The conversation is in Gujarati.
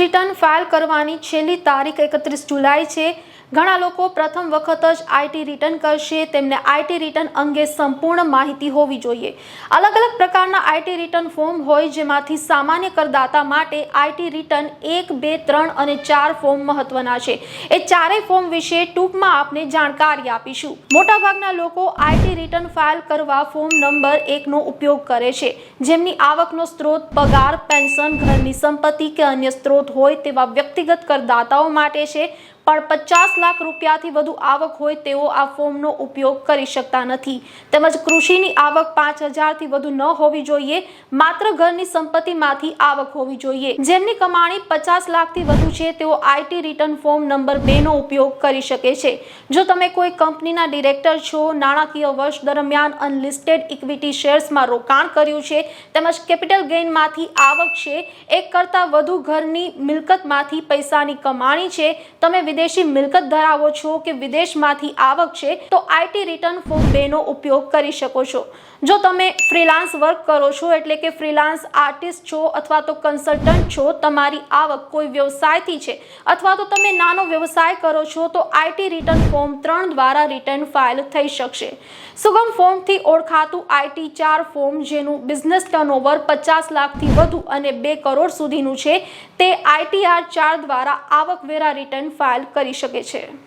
રિટર્ન ફાઇલ કરવાની છેલ્લી તારીખ એકત્રીસ જુલાઈ છે. ઘણા લોકો પ્રથમ વખત જ આઈટી રિટર્ન કરશે. તેમને આઈટી રિટર્ન અંગે સંપૂર્ણ માહિતી હોવી જોઈએ. અલગ અલગ પ્રકારના આઈટી રિટર્ન ફોર્મ હોય જેમાંથી સામાન્ય કરદાતા માટે આઈટી રિટર્ન એક, બે, ત્રણ અને ચાર ફોર્મ મહત્વના છે. એ ચારેય ફોર્મ વિશે ટૂંકમાં આપને જાણકારી આપીશું. મોટાભાગના લોકો આઈટી રિટર્ન ફાઇલ કરવા ફોર્મ નંબર એકનો ઉપયોગ કરે છે. જેમની આવકનો સ્ત્રોત પગાર પેન્શન ઘરની સંપત્તિ કે અન્ય સ્ત્રોત હોય તેવા વ્યક્તિગત કરદાતાઓ માટે છે. પણ પચાસ લાખ રૂપિયાથી વધુ આવક હોય તેઓ આ ફોર્મનો ઉપયોગ કરી શકતા નથી. તેમજ કૃષિની આવક પાંચ હજારથી વધુ ન હોવી જોઈએ, માત્ર ઘરની સંપત્તિમાંથી આવક હોવી જોઈએ. જેમની કમાણી પચાસ લાખથી વધુ છે, તેઓ આઈટી રિટર્ન ફોર્મ નંબર બે નો ઉપયોગ કરી શકે છે. જો તમે કોઈ કંપનીના ડિરેક્ટર છો, નાણાકીય વર્ષ દરમિયાન અનલિસ્ટેડ ઇક્વિટી શેર્સમાં રોકાણ કર્યું છે, તેમજ કેપિટલ ગેઇનમાંથી આવક છે, એક કરતાં વધુ ઘરની મિલકતમાંથી પૈસાની કમાણી છે, તમે વિદેશી મિલકત ધરાવો છો કે વિદેશમાંથી આવક છે, તો આઈટી રિટર્ન ફોર્મ બે નો ઉપયોગ કરી શકો છો. જો તમે ફ્રીલાન્સ વર્ક કરો છો, એટલે કે ફ્રીલાન્સ આર્ટિસ્ટ છો, અથવા તો કન્સલ્ટન્ટ છો, તમારી આવક કોઈ વ્યવસાયથી છે, અથવા તો તમે નાનો વ્યવસાય કરો છો, તો આઈટી રિટર્ન ફોર્મ ત્રણ દ્વારા રિટર્ન ફાઇલ થઈ શકશે. સુગમ ફોર્મથી ઓળખાતું આઈટી ચાર ફોર્મ જેનું બિઝનેસ ટર્નઓવર પચાસ લાખથી વધુ અને બે કરોડ સુધીનું છે, તે આઈટીઆર ચાર દ્વારા આવકવેરા રિટર્ન ફાઇલ કરી શકે છે. Tchê.